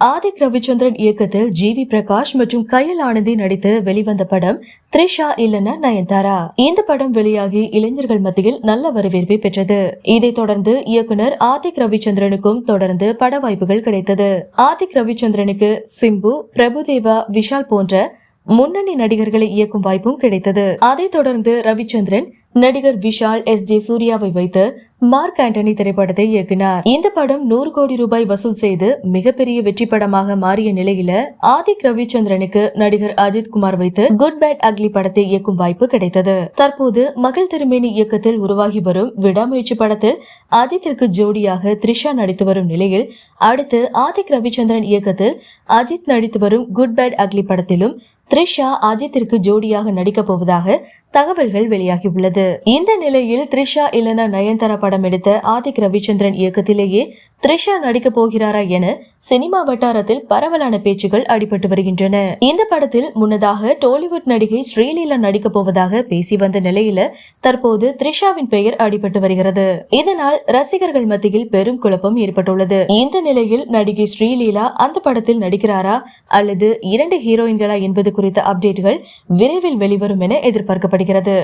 ஆதிக் ரவிச்சந்திரன் இயக்கத்தில் G we Prakash மற்றும் கயல் ஆனந்தி நடித்து வெளிவந்த படம் த்ரிஷா இல்லனா நயன்தாரா. இந்த படம் வெளியாகி இளைஞர்கள் மத்தியில் நல்ல வரவேற்பை பெற்றது. இதைத் தொடர்ந்து இயக்குனர் ஆதிக் ரவிச்சந்திரனுக்கும் தொடர்ந்து பட வாய்ப்புகள் கிடைத்தது. ஆதிக் ரவிச்சந்திரனுக்கு சிம்பு பிரபுதேவா விஷால் போன்ற முன்னணி நடிகர்களை இயக்கும் வாய்ப்பும் கிடைத்தது. அதைத் தொடர்ந்து ரவிச்சந்திரன் நடிகர் விஷால் எஸ் ஜே சூர்யாவை வைத்து மார்க் ஆண்டனி திரைப்படத்தை இயக்கினார். இந்த படம் நூறு கோடி ரூபாய் வசூல் செய்து மிகப்பெரிய வெற்றி படமாக மாறிய நிலையில ஆதிக் ரவிச்சந்திரனுக்கு நடிகர் அஜித் குமார் வைத்து குட் பேட் அக்லி படத்தை இயக்கும் வாய்ப்பு கிடைத்தது. தற்போது மகள் திருமேனி இயக்கத்தில் உருவாகி வரும் விடாமுயற்சி படத்தில் அஜித்திற்கு ஜோடியாக த்ரிஷா நடித்து வரும் நிலையில் அடுத்து ஆதிக் ரவிச்சந்திரன் இயக்கத்தில் அஜித் நடித்து வரும் குட் பேட் அக்லி படத்திலும் த்ரிஷா அஜித்திற்கு ஜோடியாக நடிக்கப் போவதாக தகவல்கள் வெளியாகியுள்ளது. இந்த நிலையில் த்ரிஷா இல்லனா நயன்தாரா படம் எடுத்த ஆதிக் ரவிச்சந்திரன் இயக்கத்திலேயே த்ரிஷா நடிக்க போகிறாரா என சினிமா வட்டாரத்தில் பரவலான பேச்சுகள் அடிபட்டு வருகின்றன. இந்த படத்தில் முன்னதாக டோலிவுட் நடிகை ஸ்ரீலீலா நடிக்க போவதாக பேசி வந்த நிலையில தற்போது த்ரிஷாவின் பெயர் அடிபட்டு வருகிறது. இதனால் ரசிகர்கள் மத்தியில் பெரும் குழப்பம் ஏற்பட்டுள்ளது. இந்த நிலையில் நடிகை ஸ்ரீலீலா அந்த படத்தில் நடிக்கிறாரா அல்லது இரண்டு ஹீரோயின்களா என்பது குறித்த அப்டேட்டுகள் விரைவில் வெளிவரும் என எதிர்பார்க்கப்படுகிறது